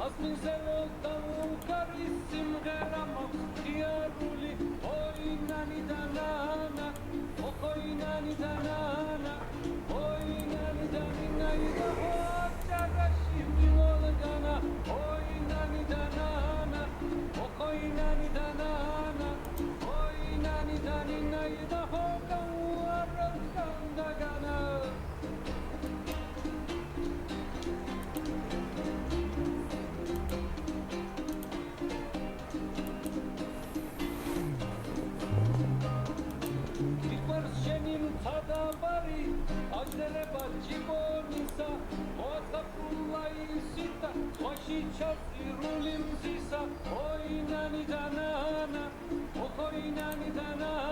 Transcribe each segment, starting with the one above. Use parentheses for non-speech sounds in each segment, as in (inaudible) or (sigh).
მას მისელოდა უკარი სიმღერა მოხდიარული ორი ნანიდანა nani danana, Oj nani danana,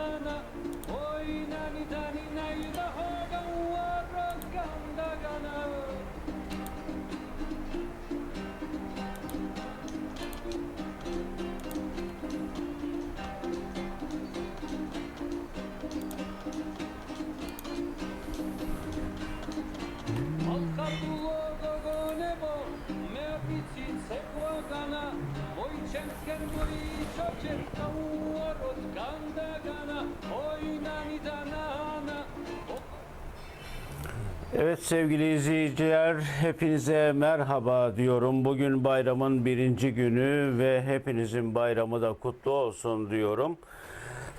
Evet sevgili izleyiciler hepinize merhaba diyorum. Bugün bayramın birinci günü ve hepinizin bayramı da kutlu olsun diyorum.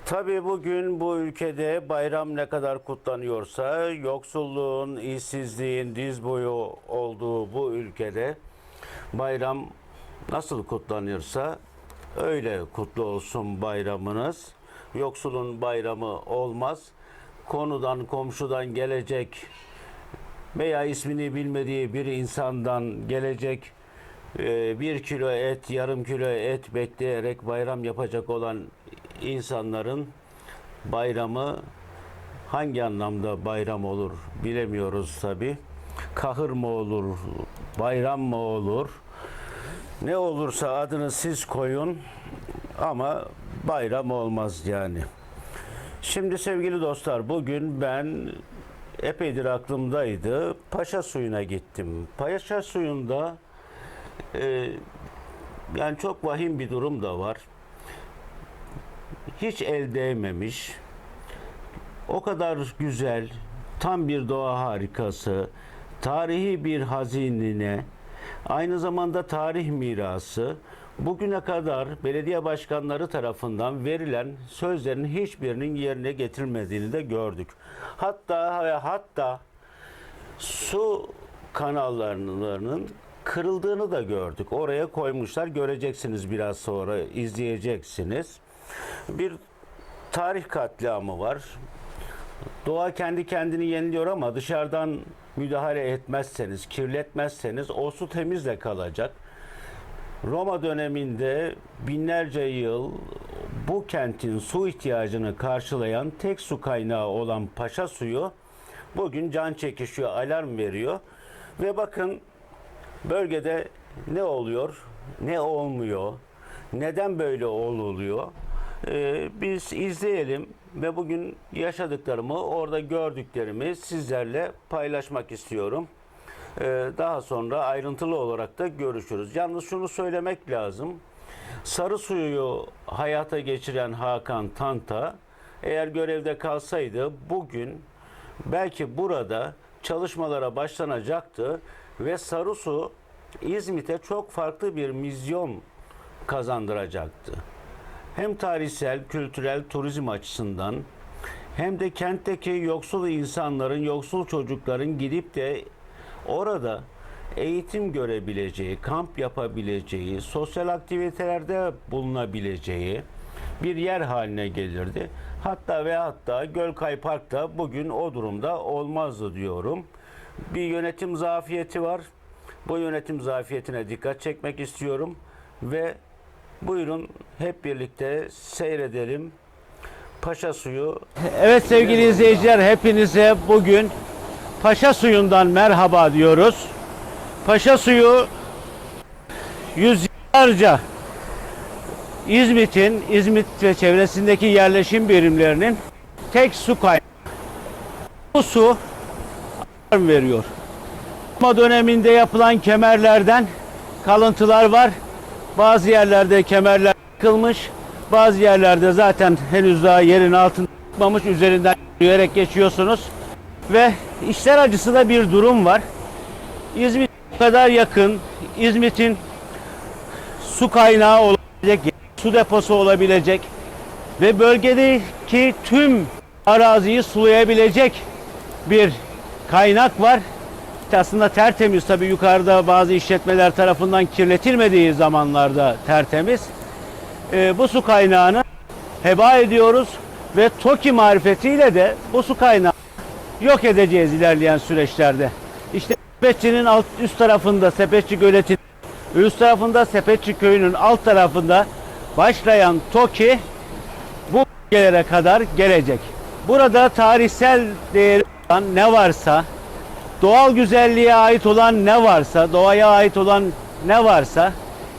Tabii bugün bu ülkede bayram ne kadar kutlanıyorsa yoksulluğun, işsizliğin diz boyu olduğu bu ülkede bayram nasıl kutlanırsa öyle kutlu olsun bayramınız. Yoksulun bayramı olmaz. Konudan komşudan gelecek veya ismini bilmediği bir insandan gelecek e, bir kilo et, yarım kilo et bekleyerek bayram yapacak olan insanların bayramı hangi anlamda bayram olur bilemiyoruz tabi. Kahır mı olur, bayram mı olur? Ne olursa adını siz koyun ama bayram olmaz yani. Şimdi sevgili dostlar bugün ben epeydir aklımdaydı. Paşa suyuna gittim. Paşa suyunda e, yani çok vahim bir durum da var. Hiç el değmemiş. O kadar güzel, tam bir doğa harikası, tarihi bir hazinine, aynı zamanda tarih mirası, bugüne kadar belediye başkanları tarafından verilen sözlerin hiçbirinin yerine getirilmediğini de gördük. Hatta ve hatta su kanallarının kırıldığını da gördük. Oraya koymuşlar. Göreceksiniz biraz sonra izleyeceksiniz. Bir tarih katliamı var. Doğa kendi kendini yeniliyor ama dışarıdan müdahale etmezseniz, kirletmezseniz o su temiz de kalacak. Roma döneminde binlerce yıl bu kentin su ihtiyacını karşılayan tek su kaynağı olan paşa suyu bugün can çekişiyor, alarm veriyor. Ve bakın bölgede ne oluyor, ne olmuyor, neden böyle oluyor? Ee, biz izleyelim ve bugün yaşadıklarımı, orada gördüklerimi sizlerle paylaşmak istiyorum. Ee, daha sonra ayrıntılı olarak da görüşürüz. Yalnız şunu söylemek lazım. Sarı suyu hayata geçiren Hakan Tanta eğer görevde kalsaydı bugün belki burada çalışmalara başlanacaktı ve Sarı Su İzmit'e çok farklı bir vizyon kazandıracaktı. Hem tarihsel, kültürel, turizm açısından hem de kentteki yoksul insanların, yoksul çocukların gidip de orada eğitim görebileceği, kamp yapabileceği, sosyal aktivitelerde bulunabileceği bir yer haline gelirdi. Hatta ve hatta Gölkay Park'ta bugün o durumda olmazdı diyorum. Bir yönetim zafiyeti var. Bu yönetim zafiyetine dikkat çekmek istiyorum ve buyurun hep birlikte seyredelim. Paşa suyu. Evet sevgili izleyiciler hepinize bugün Paşa suyundan merhaba diyoruz. Paşa suyu yüzyıllarca İzmit'in, İzmit ve çevresindeki yerleşim birimlerinin tek su kaynağı. Bu su veriyor. Ama döneminde yapılan kemerlerden kalıntılar var. Bazı yerlerde kemerler kılmış. Bazı yerlerde zaten henüz daha yerin altında çıkmamış. Üzerinden yürüyerek geçiyorsunuz. Ve işler acısı da bir durum var. İzmit kadar yakın. İzmit'in su kaynağı olabilecek, su deposu olabilecek ve bölgedeki tüm araziyi sulayabilecek bir kaynak var. Aslında tertemiz tabii yukarıda bazı işletmeler tarafından kirletilmediği zamanlarda tertemiz. Ee, bu su kaynağını heba ediyoruz ve TOKİ marifetiyle de bu su kaynağı yok edeceğiz ilerleyen süreçlerde. İşte Sepetçi'nin alt üst tarafında Sepetçi Göleti üst tarafında Sepetçi Köyü'nün alt tarafında başlayan TOKİ bu bölgelere kadar gelecek. Burada tarihsel değeri olan ne varsa, doğal güzelliğe ait olan ne varsa, doğaya ait olan ne varsa,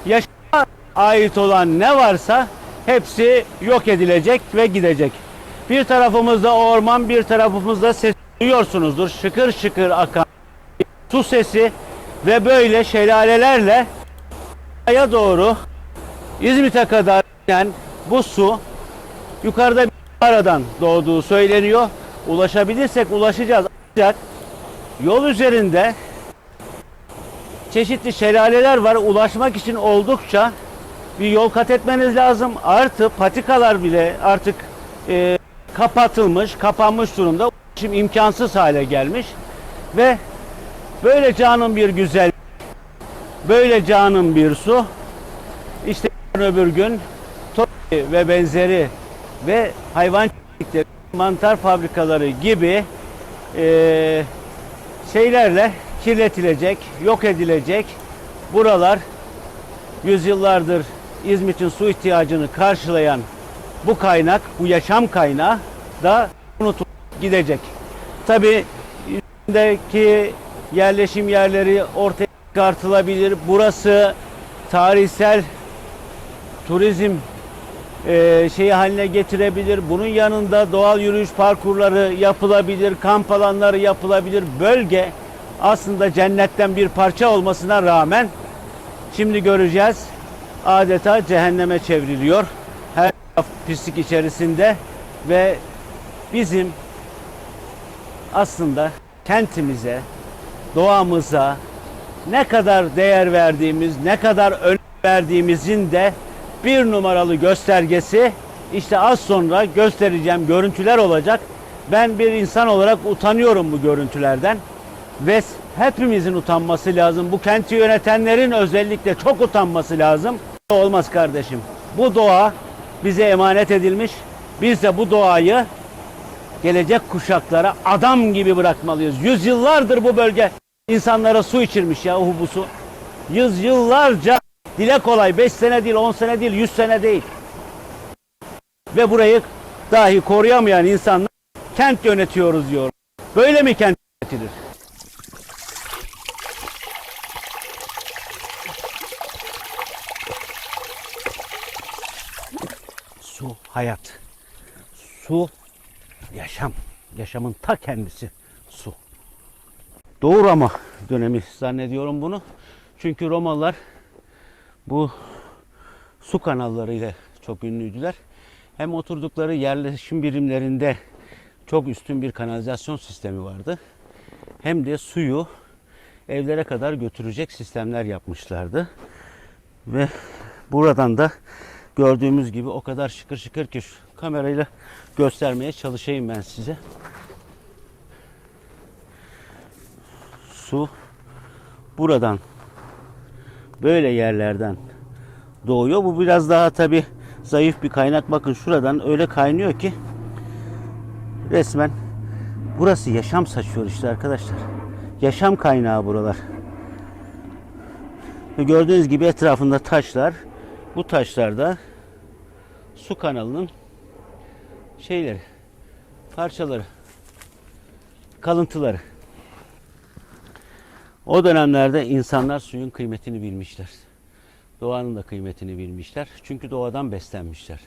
yaşama ait olan ne varsa hepsi yok edilecek ve gidecek. Bir tarafımızda orman, bir tarafımızda ses duyuyorsunuzdur. Şıkır şıkır akan su sesi ve böyle şelalelerle aya doğru İzmit'e kadar inen bu su yukarıda bir aradan doğduğu söyleniyor. Ulaşabilirsek ulaşacağız. Ancak yol üzerinde çeşitli şelaleler var. Ulaşmak için oldukça bir yol kat etmeniz lazım. Artı patikalar bile artık e, kapatılmış, kapanmış durumda. Ulaşım imkansız hale gelmiş. Ve böyle canın bir güzel, böyle canın bir su. İşte öbür gün Toki ve benzeri ve hayvan mantar fabrikaları gibi eee, şeylerle kirletilecek, yok edilecek. Buralar yüzyıllardır İzmit'in su ihtiyacını karşılayan bu kaynak, bu yaşam kaynağı da unutulup gidecek. Tabii İzmit'teki yerleşim yerleri ortaya çıkartılabilir. Burası tarihsel turizm e, şeyi haline getirebilir. Bunun yanında doğal yürüyüş parkurları yapılabilir, kamp alanları yapılabilir. Bölge aslında cennetten bir parça olmasına rağmen şimdi göreceğiz adeta cehenneme çevriliyor. Her taraf pislik içerisinde ve bizim aslında kentimize, doğamıza ne kadar değer verdiğimiz, ne kadar önem verdiğimizin de bir numaralı göstergesi işte az sonra göstereceğim görüntüler olacak. Ben bir insan olarak utanıyorum bu görüntülerden ve hepimizin utanması lazım. Bu kenti yönetenlerin özellikle çok utanması lazım. Olmaz kardeşim. Bu doğa bize emanet edilmiş. Biz de bu doğayı gelecek kuşaklara adam gibi bırakmalıyız. Yüzyıllardır bu bölge insanlara su içirmiş ya bu su. Yüzyıllarca dile kolay 5 sene değil 10 sene değil 100 sene değil. Ve burayı dahi koruyamayan insanlar kent yönetiyoruz diyor. Böyle mi kent yönetilir? Su hayat. Su yaşam. Yaşamın ta kendisi su. Doğu Roma dönemi zannediyorum bunu. Çünkü Romalılar bu su kanallarıyla çok ünlüydüler. Hem oturdukları yerleşim birimlerinde çok üstün bir kanalizasyon sistemi vardı. Hem de suyu evlere kadar götürecek sistemler yapmışlardı. Ve buradan da gördüğümüz gibi o kadar şıkır şıkır ki şu kamerayla göstermeye çalışayım ben size. Su buradan böyle yerlerden doğuyor. Bu biraz daha tabi zayıf bir kaynak. Bakın şuradan öyle kaynıyor ki resmen burası yaşam saçıyor işte arkadaşlar. Yaşam kaynağı buralar. Ve gördüğünüz gibi etrafında taşlar. Bu taşlar da su kanalının şeyleri, parçaları, kalıntıları. O dönemlerde insanlar suyun kıymetini bilmişler. Doğanın da kıymetini bilmişler. Çünkü doğadan beslenmişler.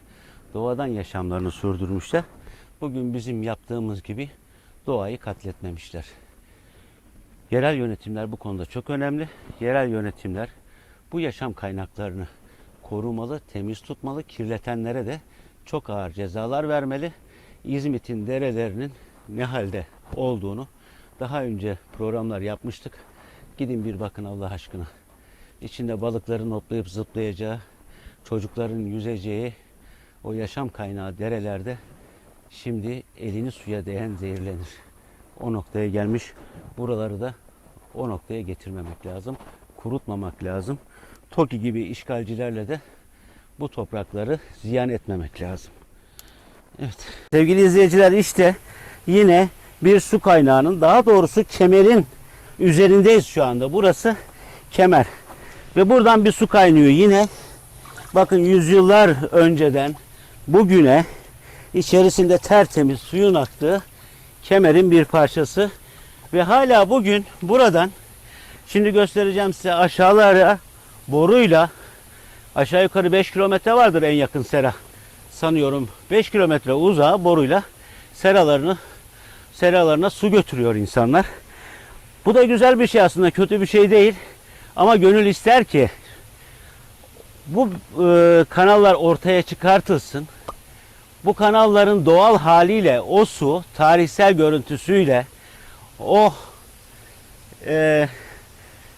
Doğadan yaşamlarını sürdürmüşler. Bugün bizim yaptığımız gibi doğayı katletmemişler. Yerel yönetimler bu konuda çok önemli. Yerel yönetimler bu yaşam kaynaklarını korumalı, temiz tutmalı, kirletenlere de çok ağır cezalar vermeli. İzmit'in derelerinin ne halde olduğunu daha önce programlar yapmıştık. Gidin bir bakın Allah aşkına. İçinde balıkların hoplayıp zıplayacağı, çocukların yüzeceği o yaşam kaynağı derelerde şimdi elini suya değen zehirlenir. O noktaya gelmiş. Buraları da o noktaya getirmemek lazım. Kurutmamak lazım. TOKİ gibi işgalcilerle de bu toprakları ziyan etmemek lazım. Evet. Sevgili izleyiciler işte yine bir su kaynağının daha doğrusu kemerin üzerindeyiz şu anda. Burası kemer. Ve buradan bir su kaynıyor yine. Bakın yüzyıllar önceden bugüne içerisinde tertemiz suyun aktığı kemerin bir parçası. Ve hala bugün buradan şimdi göstereceğim size aşağılara boruyla aşağı yukarı 5 kilometre vardır en yakın sera. Sanıyorum 5 kilometre uzağa boruyla seralarını seralarına su götürüyor insanlar. Bu da güzel bir şey aslında kötü bir şey değil. Ama gönül ister ki bu e, kanallar ortaya çıkartılsın. Bu kanalların doğal haliyle o su tarihsel görüntüsüyle o e,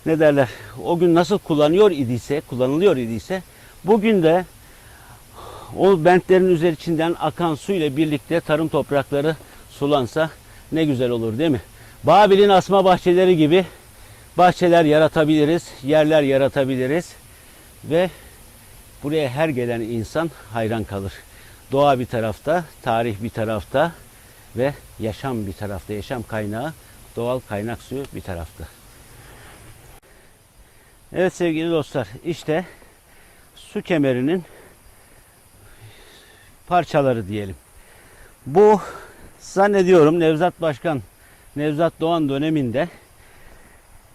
ne derler o gün nasıl kullanıyor idiyse kullanılıyor idiyse bugün de o bentlerin üzerinden akan su ile birlikte tarım toprakları sulansa ne güzel olur değil mi? Babil'in asma bahçeleri gibi bahçeler yaratabiliriz, yerler yaratabiliriz ve buraya her gelen insan hayran kalır. Doğa bir tarafta, tarih bir tarafta ve yaşam bir tarafta, yaşam kaynağı, doğal kaynak suyu bir tarafta. Evet sevgili dostlar, işte su kemerinin parçaları diyelim. Bu zannediyorum Nevzat Başkan, Nevzat Doğan döneminde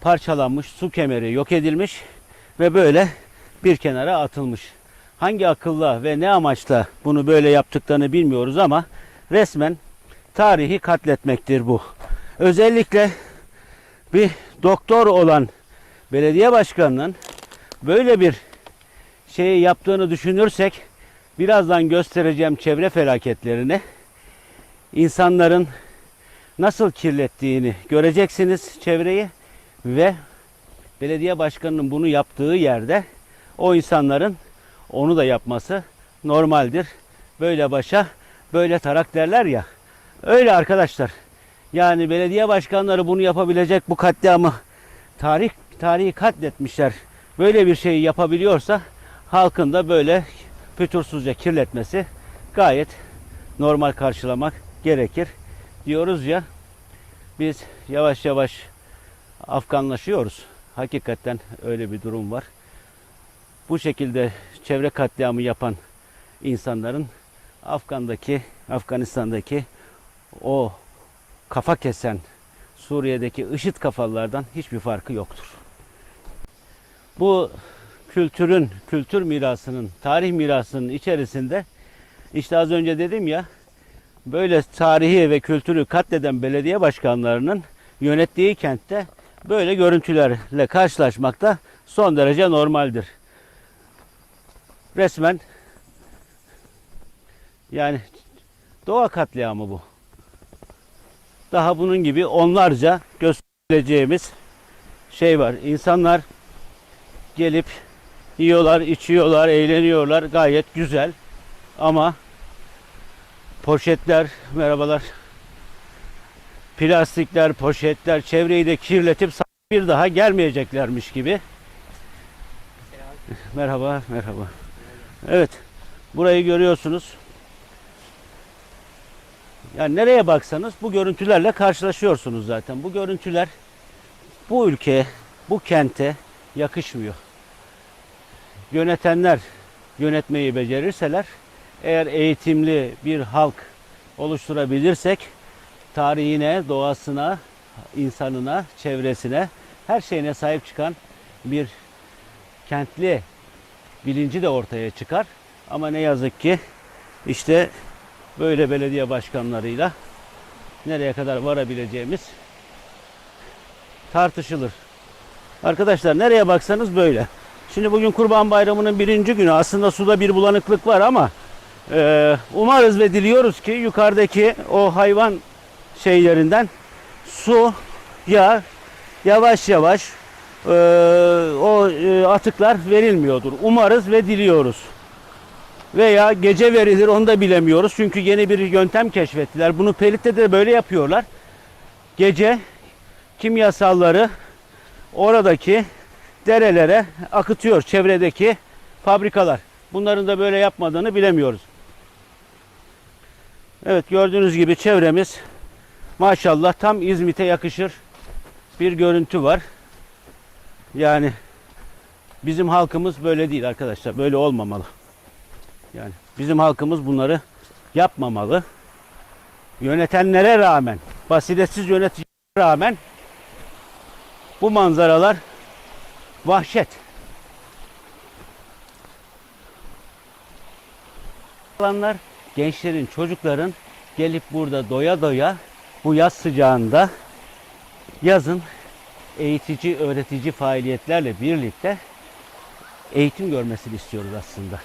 parçalanmış su kemeri yok edilmiş ve böyle bir kenara atılmış. Hangi akılla ve ne amaçla bunu böyle yaptıklarını bilmiyoruz ama resmen tarihi katletmektir bu. Özellikle bir doktor olan belediye başkanının böyle bir şeyi yaptığını düşünürsek birazdan göstereceğim çevre felaketlerini insanların nasıl kirlettiğini göreceksiniz çevreyi ve belediye başkanının bunu yaptığı yerde o insanların onu da yapması normaldir. Böyle başa böyle tarak derler ya. Öyle arkadaşlar. Yani belediye başkanları bunu yapabilecek bu katliamı tarih tarihi katletmişler. Böyle bir şeyi yapabiliyorsa halkın da böyle fütursuzca kirletmesi gayet normal karşılamak gerekir. Diyoruz ya biz yavaş yavaş Afganlaşıyoruz. Hakikaten öyle bir durum var. Bu şekilde çevre katliamı yapan insanların Afgan'daki, Afganistan'daki o kafa kesen Suriye'deki IŞİD kafalılardan hiçbir farkı yoktur. Bu kültürün, kültür mirasının, tarih mirasının içerisinde işte az önce dedim ya böyle tarihi ve kültürü katleden belediye başkanlarının yönettiği kentte böyle görüntülerle karşılaşmak da son derece normaldir. Resmen yani doğa katliamı bu. Daha bunun gibi onlarca göstereceğimiz şey var. İnsanlar gelip yiyorlar, içiyorlar, eğleniyorlar. Gayet güzel. Ama poşetler, merhabalar. Plastikler, poşetler çevreyi de kirletip bir daha gelmeyeceklermiş gibi. Merhaba, merhaba. Evet, burayı görüyorsunuz. Yani nereye baksanız bu görüntülerle karşılaşıyorsunuz zaten. Bu görüntüler bu ülkeye, bu kente yakışmıyor. Yönetenler yönetmeyi becerirseler, eğer eğitimli bir halk oluşturabilirsek tarihine, doğasına, insanına, çevresine, her şeyine sahip çıkan bir kentli bilinci de ortaya çıkar. Ama ne yazık ki işte böyle belediye başkanlarıyla nereye kadar varabileceğimiz tartışılır. Arkadaşlar nereye baksanız böyle. Şimdi bugün Kurban Bayramı'nın birinci günü. Aslında suda bir bulanıklık var ama e, umarız ve diliyoruz ki yukarıdaki o hayvan şeylerinden su ya yavaş yavaş e, o e, atıklar verilmiyordur. Umarız ve diliyoruz. Veya gece verilir onu da bilemiyoruz. Çünkü yeni bir yöntem keşfettiler. Bunu Pelit'te de böyle yapıyorlar. Gece kimyasalları oradaki derelere akıtıyor çevredeki fabrikalar. Bunların da böyle yapmadığını bilemiyoruz. Evet gördüğünüz gibi çevremiz maşallah tam İzmit'e yakışır bir görüntü var. Yani bizim halkımız böyle değil arkadaşlar. Böyle olmamalı. Yani bizim halkımız bunları yapmamalı. Yönetenlere rağmen, basiretsiz yöneticilere rağmen bu manzaralar vahşet. Alanlar gençlerin, çocukların gelip burada doya doya bu yaz sıcağında yazın eğitici, öğretici faaliyetlerle birlikte eğitim görmesini istiyoruz aslında.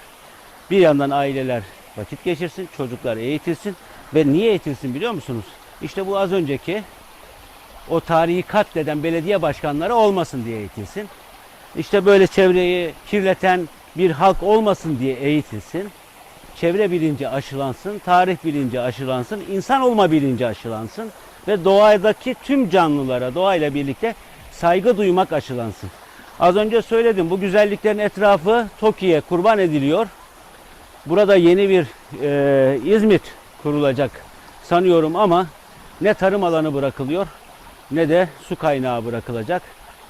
Bir yandan aileler vakit geçirsin, çocuklar eğitilsin ve niye eğitilsin biliyor musunuz? İşte bu az önceki o tarihi katleden belediye başkanları olmasın diye eğitilsin. İşte böyle çevreyi kirleten bir halk olmasın diye eğitilsin. Çevre bilinci aşılansın, tarih bilinci aşılansın, insan olma bilinci aşılansın ve doğadaki tüm canlılara doğayla birlikte saygı duymak aşılansın. Az önce söyledim bu güzelliklerin etrafı TOKİ'ye kurban ediliyor. Burada yeni bir e, İzmit kurulacak sanıyorum ama ne tarım alanı bırakılıyor ne de su kaynağı bırakılacak.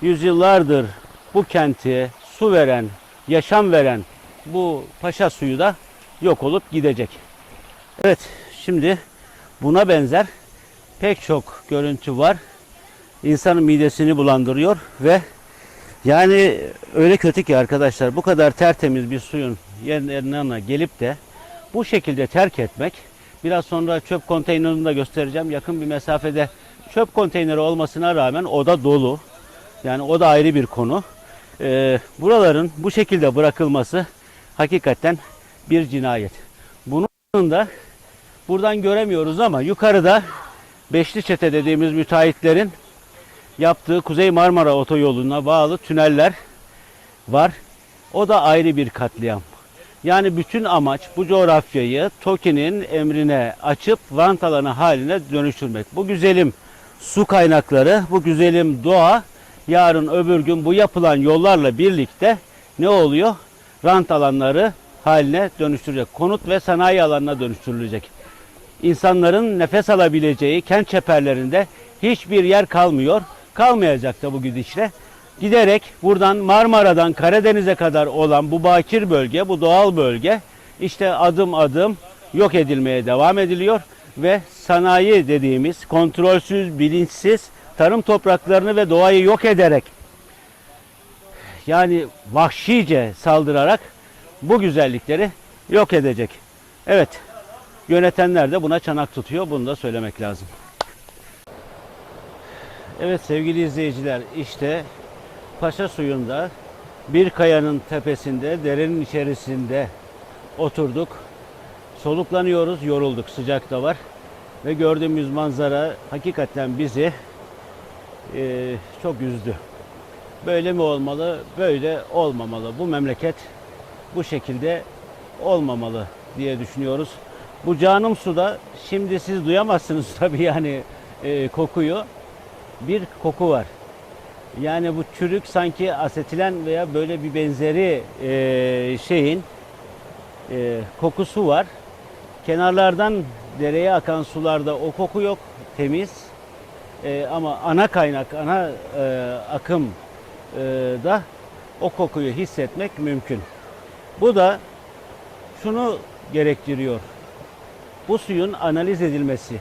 Yüzyıllardır bu kenti su veren, yaşam veren bu paşa suyu da yok olup gidecek. Evet şimdi buna benzer pek çok görüntü var. İnsanın midesini bulandırıyor ve yani öyle kötü ki arkadaşlar bu kadar tertemiz bir suyun yerine gelip de bu şekilde terk etmek biraz sonra çöp konteynerini de göstereceğim. Yakın bir mesafede çöp konteyneri olmasına rağmen o da dolu. Yani o da ayrı bir konu. Ee, buraların bu şekilde bırakılması hakikaten bir cinayet. Bunun da buradan göremiyoruz ama yukarıda Beşli Çete dediğimiz müteahhitlerin yaptığı Kuzey Marmara Otoyolu'na bağlı tüneller var. O da ayrı bir katliam. Yani bütün amaç bu coğrafyayı TOKİ'nin emrine açıp rant alanı haline dönüştürmek. Bu güzelim su kaynakları, bu güzelim doğa yarın öbür gün bu yapılan yollarla birlikte ne oluyor? Rant alanları haline dönüştürecek. Konut ve sanayi alanına dönüştürülecek. İnsanların nefes alabileceği kent çeperlerinde hiçbir yer kalmıyor. Kalmayacak da bu gidişle. Giderek buradan Marmara'dan Karadeniz'e kadar olan bu bakir bölge, bu doğal bölge işte adım adım yok edilmeye devam ediliyor ve sanayi dediğimiz kontrolsüz, bilinçsiz tarım topraklarını ve doğayı yok ederek yani vahşice saldırarak bu güzellikleri yok edecek. Evet, yönetenler de buna çanak tutuyor. Bunu da söylemek lazım. Evet sevgili izleyiciler işte Paşa suyunda bir kayanın tepesinde derenin içerisinde oturduk. Soluklanıyoruz, yorulduk. Sıcak da var. Ve gördüğümüz manzara hakikaten bizi e, çok üzdü. Böyle mi olmalı? Böyle olmamalı. Bu memleket bu şekilde olmamalı diye düşünüyoruz. Bu canım suda şimdi siz duyamazsınız (laughs) tabii yani e, kokuyu. Bir koku var. Yani bu çürük sanki asetilen veya böyle bir benzeri e, şeyin e, kokusu var. Kenarlardan dereye akan sularda o koku yok, temiz. E, ama ana kaynak, ana e, akım e, da o kokuyu hissetmek mümkün. Bu da şunu gerektiriyor. Bu suyun analiz edilmesi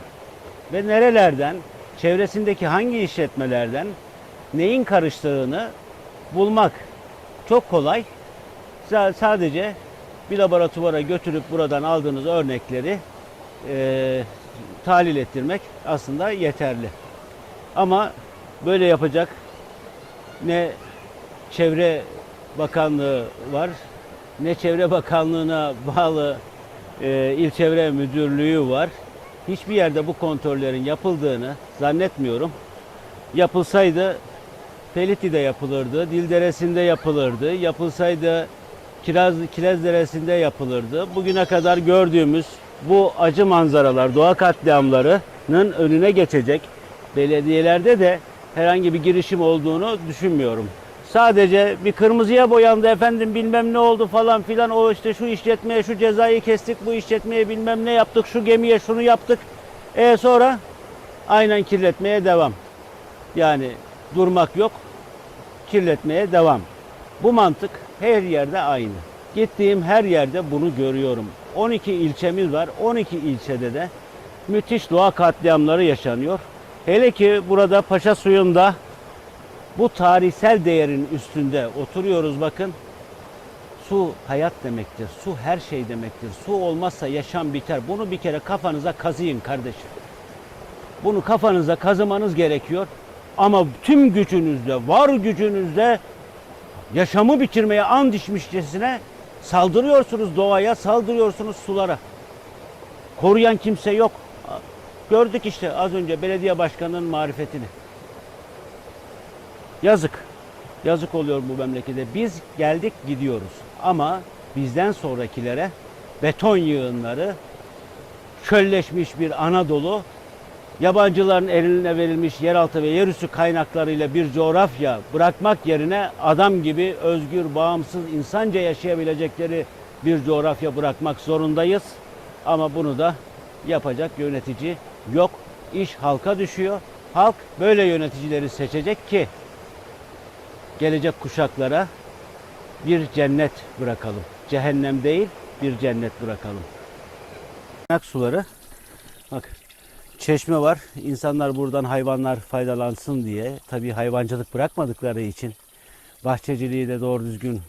ve nerelerden, çevresindeki hangi işletmelerden neyin karıştığını bulmak çok kolay. Sa- Sadece bir laboratuvara götürüp buradan aldığınız örnekleri e, tahlil ettirmek aslında yeterli. Ama böyle yapacak ne çevre Bakanlığı var ne Çevre Bakanlığı'na bağlı e, İl Çevre Müdürlüğü var. Hiçbir yerde bu kontrollerin yapıldığını zannetmiyorum. Yapılsaydı Peliti'de yapılırdı, Dilderesi'nde yapılırdı, yapılsaydı Kiraz, Kilez Deresi'nde yapılırdı. Bugüne kadar gördüğümüz bu acı manzaralar, doğa katliamlarının önüne geçecek belediyelerde de herhangi bir girişim olduğunu düşünmüyorum. Sadece bir kırmızıya boyandı efendim bilmem ne oldu falan filan o işte şu işletmeye şu cezayı kestik bu işletmeye bilmem ne yaptık şu gemiye şunu yaptık. E sonra aynen kirletmeye devam. Yani durmak yok kirletmeye devam. Bu mantık her yerde aynı. Gittiğim her yerde bunu görüyorum. 12 ilçemiz var. 12 ilçede de müthiş doğa katliamları yaşanıyor. Hele ki burada Paşa Suyu'nda bu tarihsel değerin üstünde oturuyoruz bakın. Su hayat demektir. Su her şey demektir. Su olmazsa yaşam biter. Bunu bir kere kafanıza kazıyın kardeşim. Bunu kafanıza kazımanız gerekiyor. Ama tüm gücünüzle, var gücünüzle yaşamı bitirmeye and içmişçesine saldırıyorsunuz doğaya, saldırıyorsunuz sulara. Koruyan kimse yok. Gördük işte az önce belediye başkanının marifetini. Yazık. Yazık oluyor bu memlekete. Biz geldik gidiyoruz. Ama bizden sonrakilere beton yığınları, çölleşmiş bir Anadolu, yabancıların eline verilmiş yeraltı ve yerüstü kaynaklarıyla bir coğrafya bırakmak yerine adam gibi özgür, bağımsız, insanca yaşayabilecekleri bir coğrafya bırakmak zorundayız. Ama bunu da yapacak yönetici yok. İş halka düşüyor. Halk böyle yöneticileri seçecek ki gelecek kuşaklara bir cennet bırakalım. Cehennem değil, bir cennet bırakalım. Kaynak suları bak çeşme var. İnsanlar buradan hayvanlar faydalansın diye tabii hayvancılık bırakmadıkları için bahçeciliği de doğru düzgün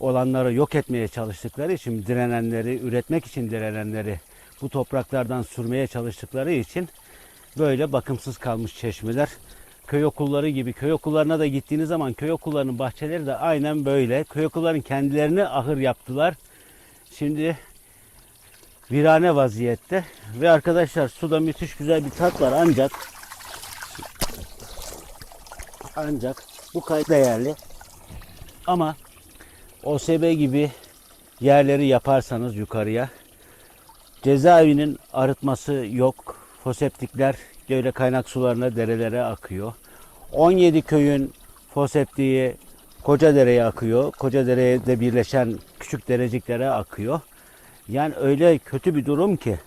olanları yok etmeye çalıştıkları için direnenleri, üretmek için direnenleri bu topraklardan sürmeye çalıştıkları için böyle bakımsız kalmış çeşmeler. Köy okulları gibi köy okullarına da gittiğiniz zaman köy okullarının bahçeleri de aynen böyle. Köy okullarının kendilerini ahır yaptılar. Şimdi virane vaziyette ve arkadaşlar suda müthiş güzel bir tat var ancak ancak bu kayıt değerli ama OSB gibi yerleri yaparsanız yukarıya cezaevinin arıtması yok. Foseptikler böyle kaynak sularına derelere akıyor. 17 köyün foseptiği Kocadere'ye akıyor. Kocadere'ye de birleşen küçük dereciklere akıyor. Yani öyle kötü bir durum ki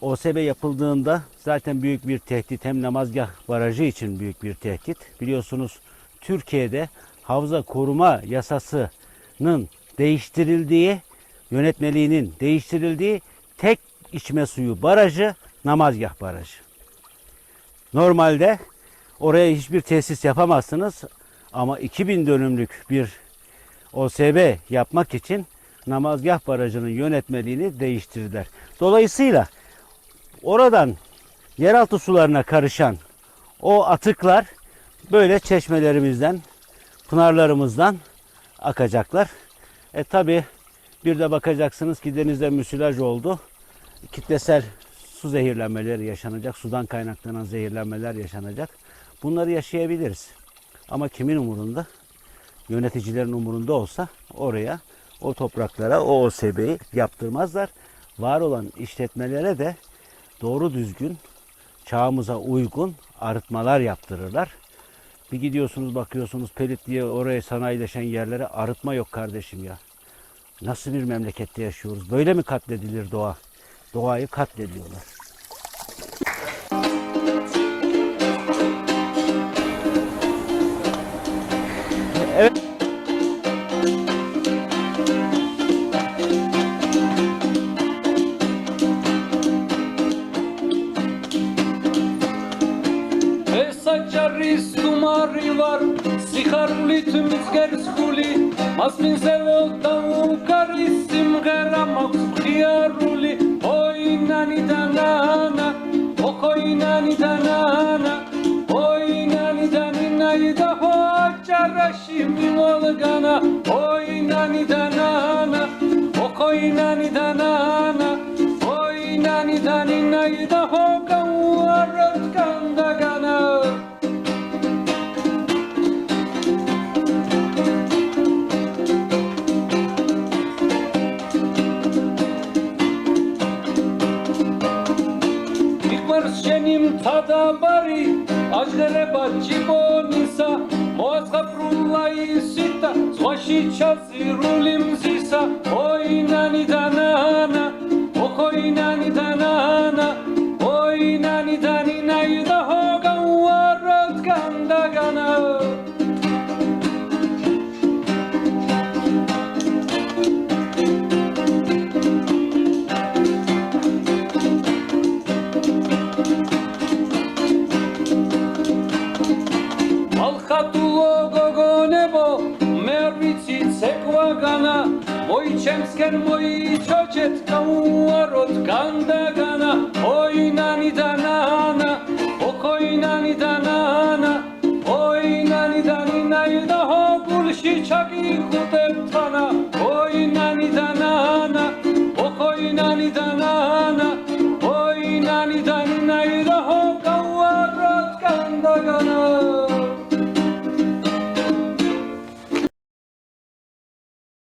OSB yapıldığında zaten büyük bir tehdit hem namazgah barajı için büyük bir tehdit. Biliyorsunuz Türkiye'de havza koruma yasasının değiştirildiği, yönetmeliğinin değiştirildiği tek içme suyu barajı Namazgah Barajı. Normalde oraya hiçbir tesis yapamazsınız ama 2000 dönümlük bir OSB yapmak için Namazgah Barajı'nın yönetmeliğini değiştirdiler. Dolayısıyla oradan yeraltı sularına karışan o atıklar böyle çeşmelerimizden, pınarlarımızdan akacaklar. E tabi bir de bakacaksınız ki denizde müsilaj oldu. Kitlesel su zehirlenmeleri yaşanacak. Sudan kaynaklanan zehirlenmeler yaşanacak. Bunları yaşayabiliriz. Ama kimin umurunda? Yöneticilerin umurunda olsa oraya, o topraklara, o OSB'yi yaptırmazlar. Var olan işletmelere de doğru düzgün, çağımıza uygun arıtmalar yaptırırlar. Bir gidiyorsunuz bakıyorsunuz pelit diye oraya sanayileşen yerlere arıtma yok kardeşim ya. Nasıl bir memlekette yaşıyoruz? Böyle mi katledilir doğa? Doğayı katlediyorlar. Evet. Skuli, masmin sevota ukarisim gera maksukhiaruli, oy nani danana, okoy nani danana, oy nani danina ida hoca arashi mimolgana Oy nani danana Okoy nani danana Oy nani dani nayda hoka uarot kandagana ზღვაში ჩაძირული მზისა ოინანი დანანა ოქოინანი დანანა ოინანი დანინაიდა ჰოგა უაროთ განდაგანა ჩემსკენ მოიჩოჩეთ გაუაროთ განდაგანა. ой ნანი დანანა ოკოი ნანი დანანა. ой ნანი დანინაი და ჰობულში ჩაგიხუტებ თანა ой ნანი დანანა ოკოი ნანი დანანა. ой ნანი დანინაი და ჰო გაუაროთ განდაგანა.